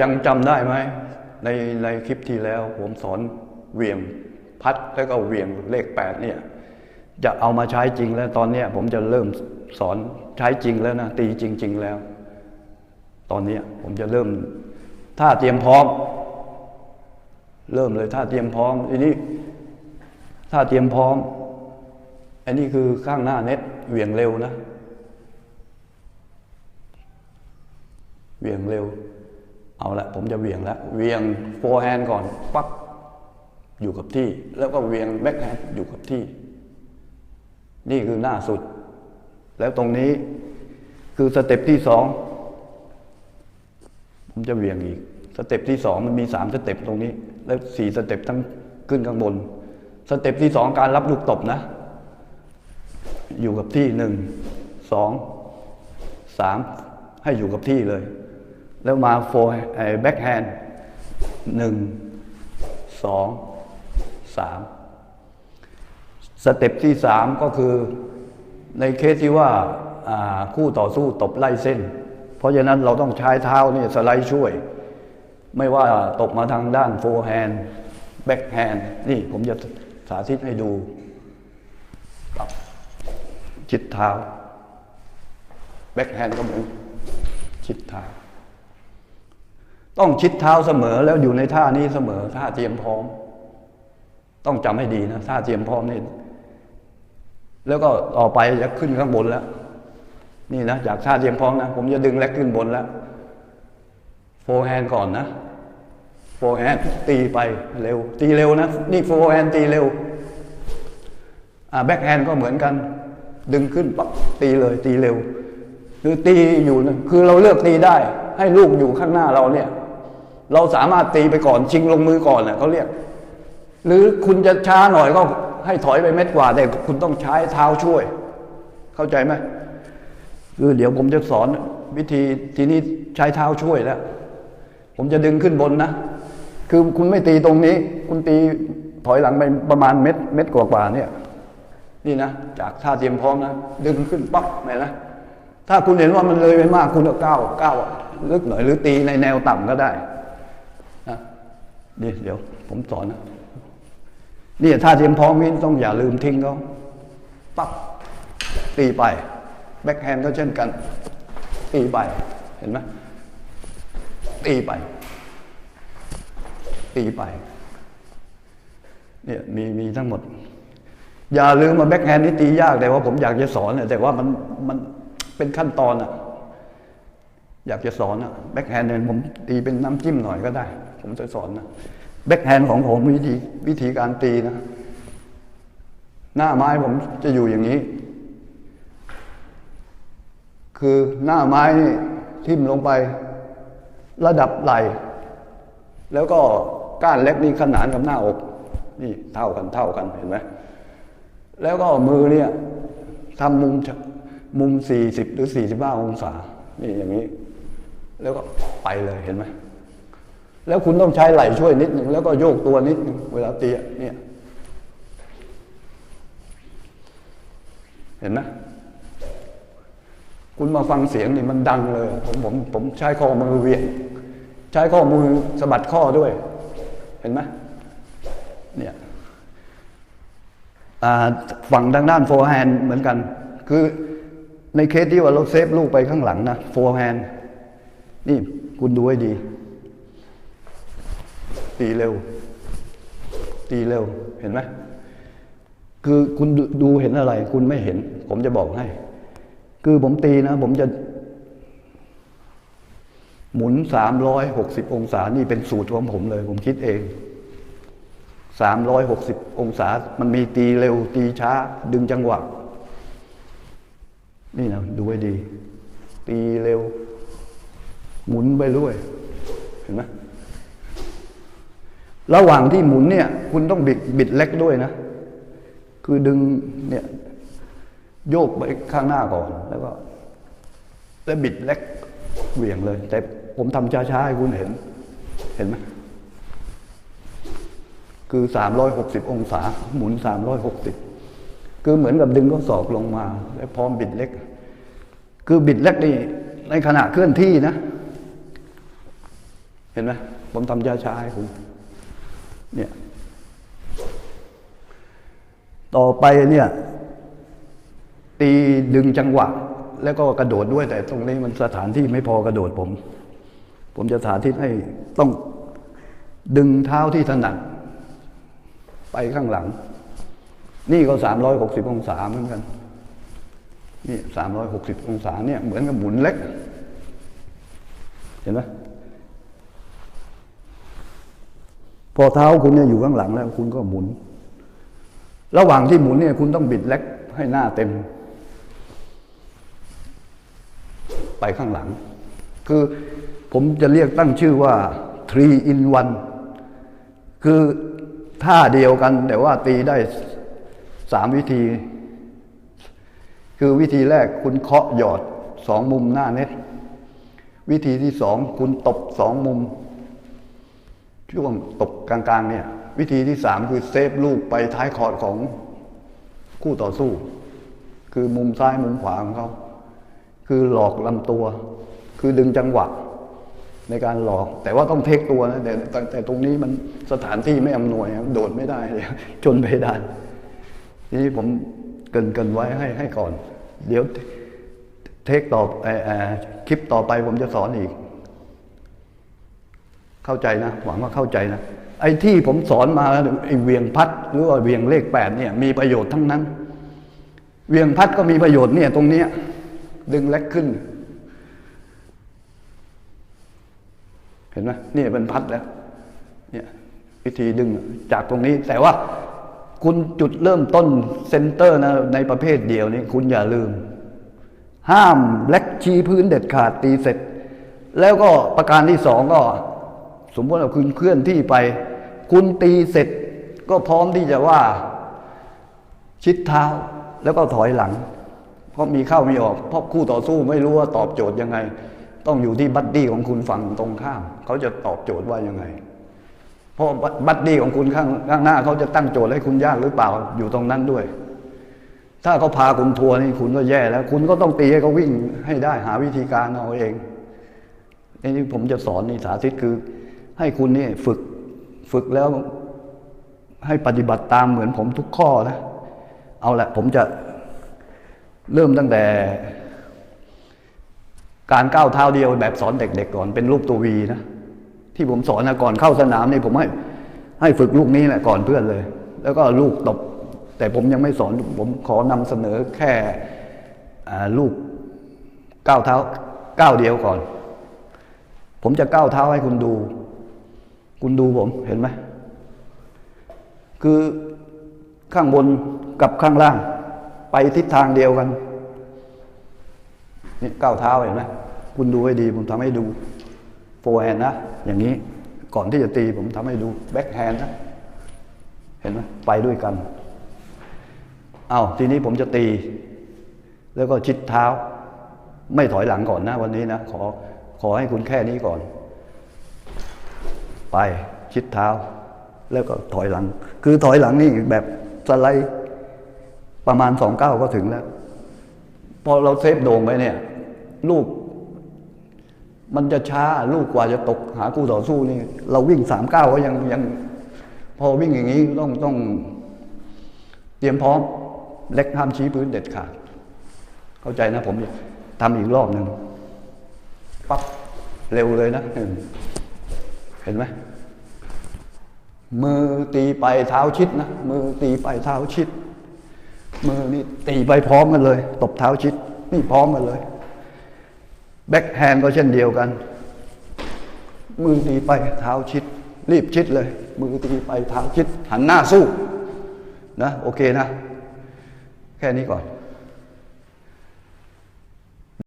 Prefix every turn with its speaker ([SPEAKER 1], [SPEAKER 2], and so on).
[SPEAKER 1] ยังจำได้ไหมในในคลิปที่แล้วผมสอนเวียงพัดแล้วก็เวียงเลขแปดเนี่ยจะเอามาใช้จริงแล้วตอนนี้ผมจะเริ่มสอนใช้จริงแล้วนะตีจริง ๆแล้ว ตอนนี้ผมจะเริ่มถ้าเตรียมพร้อม เริ่มเลยถ้าเตรียมพร้อมทีนี้ถ้าเตรียมพร้อม อันนี้คือข้างหน้าเน็ตเหวี่ยงเร็วนะเหวี่ยงเร็ว เอาละผมจะเวียงแล้วเวียงโฟร์แฮนด์ก่อนปั๊บอยู่กับที่ แล้วก็เวียงแบ็คแฮนด์อยู่กับที่ นี่คือหน้าสุด แล้วตรงนี้คือสเต็ปที่สองผมจะเวียงอีก สเต็ปที่สองมันมีสามสเต็ปตรงนี้ แล้วสี่สเต็ปทั้งขึ้นข้างบน สเต็ปที่สองการรับลูกตบนะ อยู่กับที่หนึ่งสองสามให้อยู่กับที่เลย แล้วมาโฟร์แบ็คแฮนด์หนึ่งสองสามสเต็ปที่สามก็คือในเคสที่ว่าคู่ต่อสู้ตบไล่เส้น เพราะฉะนั้นเราต้องใช้เท้านี่สไลด์ช่วย ไม่ว่าตกมาทางด้านโฟร์แฮนด์แบ็คแฮนด์นี่ผมจะสาธิตให้ดูชิดเท้า แบ็คแฮนด์ก็เหมือนชิดเท้า ต้องชิดเท้าเสมอแล้วอยู่ในท่านี้เสมอ ท่าเตรียมพร้อม ต้องจำให้ดีนะท่าเตรียมพร้อมนี่แล้วก็ต่อไปจะขึ้นข้างบนแล้ว นี่นะจากท่าเตรียมพร้อมนะผมจะดึงแล็กขึ้นบนแล้วโฟแฮนก่อนนะโฟแฮนตีไปเร็ว ตีเร็วนะ นี่โฟแฮนตีเร็วอ่าแบ็คแฮนก็เหมือนกัน ดึงขึ้นปั๊บตีเลยตีเร็ว คือตีอยู่นะคือเราเลือกตีได้ ให้ลูกอยู่ข้างหน้าเราเนี่ย เราสามารถตีไปก่อนชิงลงมือก่อนน่ะเขาเรียก หรือคุณจะช้าหน่อยก็ให้ถอยไปเม็ดกว่า แต่คุณต้องใช้เท้าช่วย เข้าใจไหมคือเดี๋ยวผมจะสอนวิธีทีนี้ใช้เท้าช่วยแล้ว ผมจะดึงขึ้นบนนะ คือคุณไม่ตีตรงนี้ คุณตีถอยหลังไปประมาณเม็ดเม็ดกว่าๆเนี่ย นี่นะ จากท่าเตรียมพร้อมนะ ดึงขึ้นปั๊บเห็นไหมถ้าคุณเห็นว่ามันเลยไปมากคุณก็ก้าวก้าวลึกหน่อยหรือตีในแนวต่ำก็ได้ นี่เดี๋ยวผมสอนนะนี่ท่าเตรียมพร้อมนี่ต้องอย่าลืมทิ้งเขาปั๊บตีไป แบ็คแฮนด์ก็เช่นกัน ตีไป เห็นไหมตีไป ตีไป เนี่ยมีมีทั้งหมด อย่าลืมมาแบ็คแฮนด์นี่ตียากแต่ว่าผมอยากจะสอนแต่ว่ามันมันเป็นขั้นตอนอะ อยากจะสอนอะแบ็คแฮนด์เนี่ยผมตีเป็นน้ำจิ้มหน่อยก็ได้ ผมจะสอนนะแบ็คแฮนด์ของผมวิธีวิธีการตีนะ หน้าไม้ผมจะอยู่อย่างนี้ คือหน้าไม้นี่ทิ่มลงไป ระดับไหลแล้วก็ก้านเล็กนี่ขนานกับหน้าอก นี่เท่ากันเท่ากันเห็นไหมแล้วก็มือเนี่ยทำมุมมุมสี่สิบหรือสี่สิบห้าองศา นี่อย่างนี้ แล้วก็ไปเลยเห็นไหมแล้วคุณต้องใช้ไหล่ช่วยนิดหนึ่งแล้วก็โยกตัวนิดหนึ่งเวลาตีอะเนี่ย เห็นไหมคุณมาฟังเสียงนี่มันดังเลย ผมผมผมใช้ข้อมือเวียงใช้ข้อมือสะบัดข้อด้วย เห็นไหมเนี่ยฝั่งทางด้านโฟร์แฮนด์เหมือนกัน คือในเคสที่ว่าเราเซฟลูกไปข้างหลังนะโฟร์แฮนด์ นี่คุณดูให้ดี ตีเร็ว ตีเร็วเห็นไหมคือคุณดูดูเห็นอะไร คุณไม่เห็น ผมจะบอกให้ คือผมตีนะ ผมจะ หมุนสามร้อยหกสิบองศา นี่เป็นสูตรของผมเลย ผมคิดเองสามร้อยหกสิบองศา มันมีตีเร็ว ตีช้า ดึงจังหวะ นี่นะ ดูให้ดี ตีเร็ว หมุนไปด้วย เห็นไหมระหว่างที่หมุนเนี่ย คุณต้องบิดบิดเล็กด้วยนะ คือดึงเนี่ย โยกไปข้างหน้าก่อนแล้วก็ แล้วบิดเล็กเหวี่ยงเลย แต่ผมทำช้าๆให้คุณเห็น เห็นไหมคือสามร้อยหกสิบองศา หมุนสามร้อยหกสิบคือเหมือนกับดึงข้อศอกลงมา แล้วพร้อมบิดเล็ก คือบิดเล็กนี่ในขณะเคลื่อนที่นะ เห็นไหมผมทำช้าๆให้คุณเนี่ยต่อไปเนี่ยตีดึงจังหวะ แล้วก็กระโดดด้วย แต่ตรงนี้มันสถานที่ไม่พอกระโดดผม ผมจะสาธิตให้ต้องดึงเท้าที่ถนัดไปข้างหลัง นี่ก็สามร้อยหกสิบองศาเหมือนกัน นี่สามร้อยหกสิบองศาเนี่ยเหมือนกับหมุนเล็ก เห็นไหม พอเท้าคุณเนี่ยอยู่ข้างหลังแล้ว คุณก็หมุน ระหว่างที่หมุนเนี่ย คุณต้องบิดเล็กให้หน้าเต็ม ไปข้างหลัง คือผมจะเรียกตั้งชื่อว่า three in one คือท่าเดียวกัน แต่ว่าตีได้สามวิธี คือวิธีแรกคุณเคาะหยอดสองมุมหน้าเน็ตวิธีที่สองคุณตบสองมุม ช่วงตบกลางๆเนี่ยวิธีที่สามคือเซฟลูกไปท้ายคอร์ดของคู่ต่อสู้ คือมุมซ้ายมุมขวาของเขา คือหลอกลำตัว คือดึงจังหวะในการหลอก แต่ว่าต้องเทคตัวนะแต่แต่แต่ตรงนี้มันสถานที่ไม่อำนวยครับโดดไม่ได้เลยจนเพดานทีนี้ผมเกินเกินไว้ให้ให้ก่อน เดี๋ยวเทคต่อ,ออคลิปต่อไปผมจะสอนอีก เข้าใจนะ หวังว่าเข้าใจนะ ไอ้ที่ผมสอนมาไอ้เวียงพัดหรือว่าเวียงเลขแปดเนี่ยมีประโยชน์ทั้งนั้น เวียงพัดก็มีประโยชน์เนี่ยตรงเนี้ยดึงเล็กขึ้น เห็นไหมนี่เป็นพัดแล้วเนี่ยวิธีดึงจากตรงนี้แต่ว่าคุณจุดเริ่มต้นเซนเตอร์นะในประเภทเดียวนี้คุณอย่าลืม ห้ามเล็กชี้พื้นเด็ดขาดตีเสร็จ แล้วก็ประการที่สองก็ สมมติว่าคุณเคลื่อนที่ไป คุณตีเสร็จก็พร้อมที่จะว่าชิดเท้าแล้วก็ถอยหลัง เพราะมีเข้ามีออก เพราะคู่ต่อสู้ไม่รู้ว่าตอบโจทย์ยังไง ต้องอยู่ที่บัดดี้ของคุณฝั่งตรงข้าม เขาจะตอบโจทย์ว่ายังไง เพราะบัดดี้ของคุณข้างข้างหน้า เขาจะตั้งโจทย์ให้คุณยากหรือเปล่าอยู่ตรงนั้นด้วย ถ้าเขาพาคุณทัวร์นี่คุณก็แย่แล้ว คุณก็ต้องตีให้เขาวิ่งให้ได้หาวิธีการเอาเองนี่ผมจะสอนนี่สาธิตคือ ให้คุณนี่ฝึกฝึกแล้วให้ปฏิบัติตามเหมือนผมทุกข้อนะ เอาละผมจะเริ่มตั้งแต่ การก้าวเท้าเดียวแบบสอนเด็ก ๆ ก่อนเป็นรูปตัววีนะ ที่ผมสอนนะก่อนเข้าสนามนี่ผมให้ให้ฝึกลูกนี้แหละก่อนเพื่อนเลย แล้วก็ลูกตบ แต่ผมยังไม่สอนผมขอนำเสนอแค่ลูกก้าวเท้าก้าวเดียวก่อน ผมจะก้าวเท้าให้คุณดู คุณดูผมเห็นไหม คือข้างบนกับข้างล่าง ไปทิศทางเดียวกันนี่ก้าวเท้าเห็นไหมคุณดูให้ดี ผมทำให้ดูโฟร์แฮนนะ อย่างนี้ก่อนที่จะตีผมทำให้ดูแบ็คแฮนนะ เห็นไหมไปด้วยกัน เอาทีนี้ผมจะตี แล้วก็ชิดเท้า ไม่ถอยหลังก่อนนะ วันนี้นะ ขอขอให้คุณแค่นี้ก่อน ไปชิดเท้า แล้วก็ถอยหลัง คือถอยหลังนี่แบบสไลด์ประมาณสองเก้าก็ถึงแล้ว พอเราเซฟโด่งไปเนี่ย ลูก มันจะช้าลูกกว่าจะตกหาคู่ต่อสู้นี่ เราวิ่งสามเก้าก็ยังยัง พอวิ่งอย่างนี้ต้องต้อง เตรียมพร้อม เล็กห้ามชี้พื้นเด็ดขาด เข้าใจนะผมทำอีกรอบหนึ่งปั๊บเร็วเลยนะ เห็นไหมมือตีไปเท้าชิดนะมือตีไปเท้าชิด มือนี่ตีไปพร้อมกันเลย ตบเท้าชิดนี่พร้อมกันเลย แบ็คแฮนด์ก็เช่นเดียวกัน มือตีไปเท้าชิด รีบชิดเลย มือตีไปเท้าชิด หันหน้าสู้นะโอเคนะ แค่นี้ก่อน